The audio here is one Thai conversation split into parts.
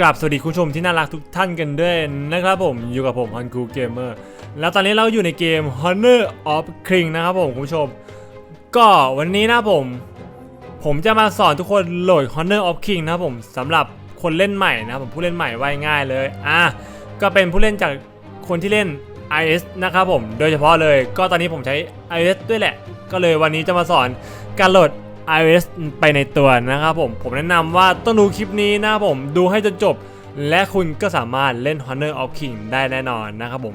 กราบสวัสดีคุณผู้ชมที่น่ารักทุกท่านกันด้วยนะครับผมอยู่กับผมฮันคูเกมเมอร์แล้วตอนนี้เราอยู่ในเกม Honor of King นะครับผมคุณผู้ชม ก็วันนี้นะผม ผมจะมาสอนทุกคนโหลด Honor of King นะครับผมสำหรับคนเล่นใหม่นะครับผมผู้เล่นใหม่ว่ายง่ายเลยอะก็เป็นผู้เล่นจากคนที่เล่น IS นะครับผมโดยเฉพาะเลย ก็ตอนนี้ผมใช้ IS ด้วยแหละ ก็เลยวันนี้จะมาสอนการโหลด iOS ไปในตัวนะครับผม ผมแนะนำว่าต้องดูคลิปนี้นะครับผมดูให้จนจบ และคุณก็สามารถเล่น Honor of King ได้แน่นอนนะครับผม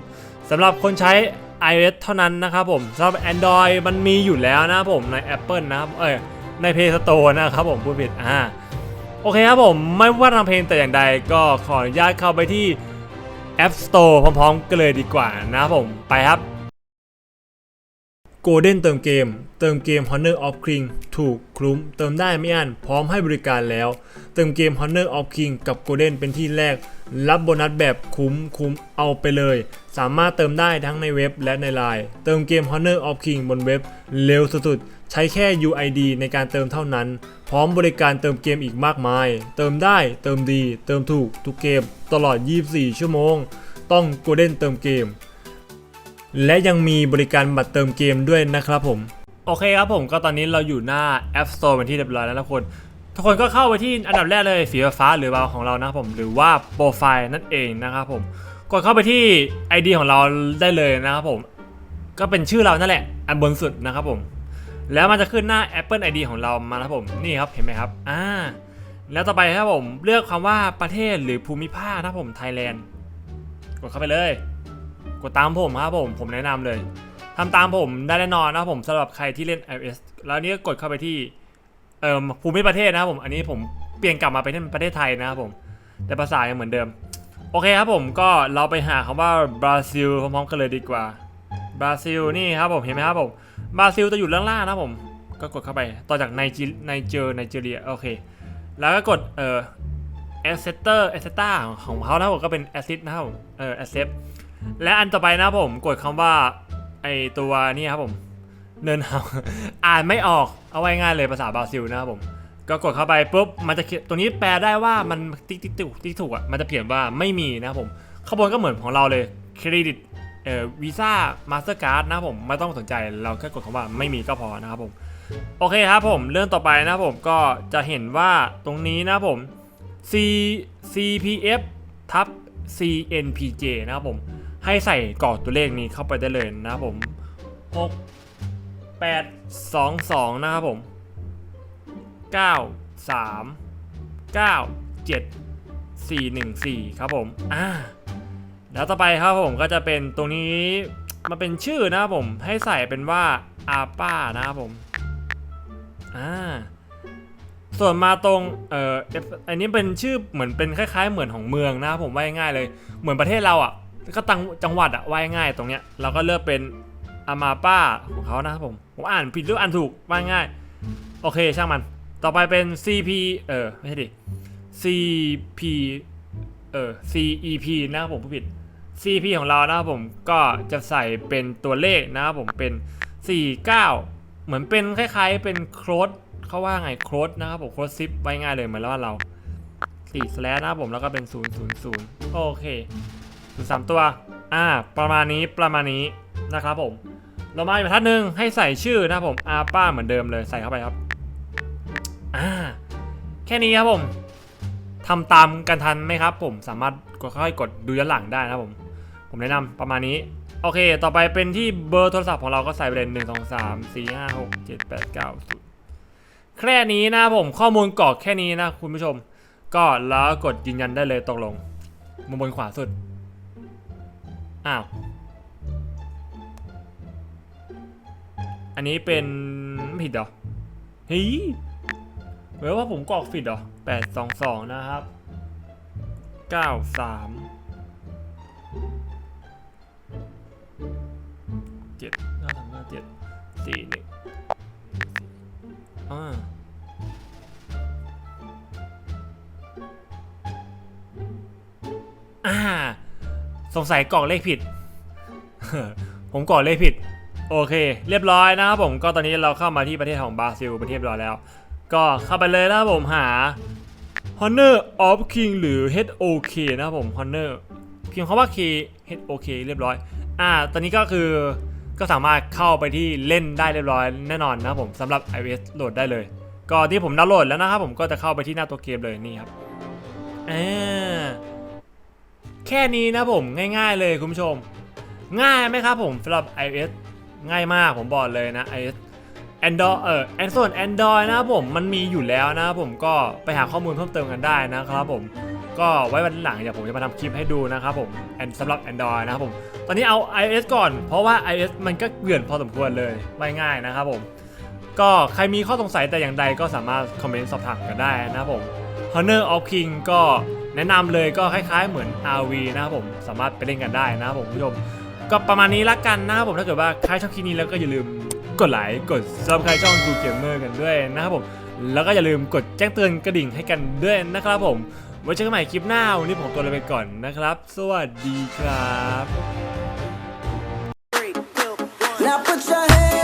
สำหรับคนใช้ iOS เท่านั้นนะครับผมสำหรับ Android มันมีอยู่แล้วนะครับผมใน Apple นะครับเอ้ยใน Play Store นะครับผมพูดผิดอ่าโอเคครับผมไม่ว่าทางเพลงแต่อย่างใดก็ขออนุญาตเข้าไปที่ App Store พร้อมๆกันเลยดีกว่านะครับผมไปครับ Golden เติมเกม เติมเกม Honor of King ถูกคลุ้ม เติมได้ไม่อั้นพร้อมให้บริการแล้ว เติมเกม Honor of King กับ Golden เป็นที่แรก รับโบนัสแบบคุ้มคุ้มเอาไปเลย สามารถเติมได้ทั้งในเว็บและในไลน์เติมเกม Honor of King บนเว็บเร็วสุดๆ ใช้แค่ UID ในการเติมเท่านั้น พร้อมบริการเติมเกมอีกมากมาย เติมได้เติมดี เติมถูกทุกเกม ตลอด 24 ชั่วโมง ต้อง Golden เติมเกม และยังมีบริการบัตรเติมเกมด้วยนะครับผม โอเคครับผมก็ตอนนี้เราอยู่หน้า App Store เป็นที่เรียบร้อยแล้วนะทุกคนทุกคนก็เข้าไปที่อันดับแรกเลยสีฟ้าหรือเบาของเรานะครับผมหรือว่าโปรไฟล์นั่นเองนะครับผมกดเข้าไปที่ ID ของเราได้เลยนะครับผม ก็เป็นชื่อเรานั่นแหละ อันบนสุดนะครับผม แล้วมันจะขึ้นหน้า Apple ID ของเรามาครับผมนี่ครับเห็นไหมครับอ่าแล้วต่อไปครับผมเลือกคำว่าประเทศหรือภูมิภาคนะครับผมไทยแลนด์กดเข้าไปเลย กดตามผมครับผมผมแนะนำเลยทำตามผมได้แน่นอนนะครับผมสำหรับใครที่เล่น iOS แล้วนี่ก็กดเข้าไปที่เอ่อภูมิประเทศนะครับผมอันนี้ผมเปลี่ยนกลับมาเป็นประเทศไทยนะครับผมแต่ภาษายังเหมือนเดิม โอเคครับผมก็เราไปหาคำว่าบราซิลพร้อมๆกันเลยดีกว่าบราซิลนี่ครับผมเห็นไหมครับผมบราซิลจะอยู่ล่างๆนะครับผมก็กดเข้าไปต่อจากไนจีไนเจอไนจีเรียโอเค แล้วก็กดเอ่อ acceptor accepta ของเขานะครับผมก็เป็น accept นะครับเอ่อ accept และอันต่อไปนะผมกดคำว่าไอตัวนี่ครับผมเนินเฮาอ่านไม่ออกเอาไว้ง่ายเลยภาษาบราซิลนะครับผมก็กดเข้าไปปุ๊บมันจะตัวนี้แปลได้ว่ามันติ๊กติ๊กถูกติ๊กถูกอะมันจะเขียนว่าไม่มีนะครับผมข้างบนก็เหมือนของเราเลยเครดิตเอ่อวีซ่ามาสเตอร์การ์ดนะครับผมไม่ต้องสนใจเราแค่กดคำว่าไม่มีก็พอนะครับผมโอเคครับผมเรื่องต่อไปนะครับผมก็จะเห็นว่าตรงนี้นะครับผม C CPF ทับ CNPJ นะครับผม ให้ใส่กรอบตัวเลขนี้เข้าไปได้เลยนะครับผม 6 8 2 2 นะครับผม 9 3 9 7 4 1 4 ครับผมอ่าแล้วต่อไปครับผมก็จะเป็นตรงนี้มาเป็นชื่อนะครับผมให้ใส่เป็นว่าอาป้านะครับผมอ่าส่วนมาตรงเอ่ออันนี้เป็นชื่อเหมือนเป็นคล้าย ๆ เหมือนของเมืองนะครับผมว่าง่ายๆเลย เหมือนประเทศเราอะ ก็ตังจังหวัดอะว่าง่ายตรงเนี้ยเราก็เลือกเป็นอามาป้าของเขานะครับผมผมอ่านผิดหรืออ่านถูกว่าง่าย โอเคช่างมัน ต่อไปเป็น CP เออไม่ใช่ดิ CP เออ CEP นะครับผมผู้ผิด CP ของเรานะครับผมก็จะใส่เป็นตัวเลขนะครับผมเป็น 49 เหมือนเป็นคล้ายๆเป็นโค้ดเขาว่าไงโค้ดนะครับผมโค้ดซิปไว้ง่ายเลยเหมือนแล้วเรา4 slash นะครับผมแล้วก็เป็น 000 โอเค ถึงสามตัว อ่า ประมาณนี้ประมาณนี้นะครับผม เรามาอีกบรรทัดหนึ่งให้ใส่ชื่อนะครับผมอาป้าเหมือนเดิมเลยใส่เข้าไปครับ อ่า แค่นี้ครับผมทำตามกันทันไหมครับ ผมสามารถกดค่อยๆกดดูย้อนหลังได้นะครับผม ผมแนะนำประมาณนี้ โอเค ต่อไปเป็นที่เบอร์โทรศัพท์ของเราก็ใส่ไปเลยหนึ่งสองสามสี่ห้าหกเจ็ดแปดเก้าศูนย์แค่นี้นะครับผมข้อมูลกรอกแค่นี้นะคุณผู้ชม ก็แล้วกดยืนยันได้เลยตกลงมุมบนขวาสุด อ้าว อันนี้เป็นไม่ผิดเหรอเฮ้ยเหมือนว่าผมกรอกผิดเหรอแปดสองสองนะครับเก้าสามเจ็ดเก้าสามเก้าเจ็ดสี่หนึ่งอ่าอ่า สงสัยกรอกเลขผิด ผมกรอกเลขผิด โอเค เรียบร้อยนะครับผมก็ตอนนี้เราเข้ามาที่ประเทศของบราซิลประเทศเรียบร้อยแล้ว ก็เข้าไปเลยนะครับผมหา Honor of King หรือ HOK นะครับผม Honor เพียงคำว่า K HOK เรียบร้อย อ่า ตอนนี้ก็คือก็สามารถเข้าไปที่เล่นได้เรียบร้อยแน่นอนนะครับผมสำหรับ iOS โหลดได้เลย ก็ที่ผมดาวน์โหลดแล้วนะครับผมก็จะเข้าไปที่หน้าตัวเกมเลยนี่ครับอ่า แค่นี้นะผมง่าย ๆ เลยคุณผู้ชม ง่ายไหมครับผมสำหรับ iOS ง่ายมากผมบอกเลยนะ iOS Android เออแอนส่วน Android นะครับผมมันมีอยู่แล้วนะครับผมก็ไปหาข้อมูลเพิ่มเติมกันได้นะครับผมก็ไว้วันหลังเดี๋ยวผมจะมาทำคลิปให้ดูนะครับผมสำหรับ Android นะครับผม ตอนนี้เอา iOS ก่อน เพราะว่า iOS มันก็เกลื่อนพอสมควรเลยไม่ง่ายนะครับผม ก็ใครมีข้อสงสัยแต่อย่างใดก็สามารถคอมเมนต์สอบถามกันได้นะครับผม Honor of King ก็ แนะนำเลยก็คล้ายๆเหมือน RV นะครับผมสามารถไปเล่นกันได้นะครับผมผู้ชม ก็ประมาณนี้ละกันนะครับผมถ้าเกิดว่าใครชอบคลิปนี้แล้วก็อย่าลืมกดไลค์กดซับสไครต์ช่องดูเกมเมอร์กันด้วยนะครับผมแล้วก็อย่าลืมกดแจ้งเตือนกระดิ่งให้กันด้วยนะครับผมไว้เจอกันใหม่คลิปหน้าวันนี้ผมตัวลาไปก่อนนะครับ สวัสดีครับ Now put your hands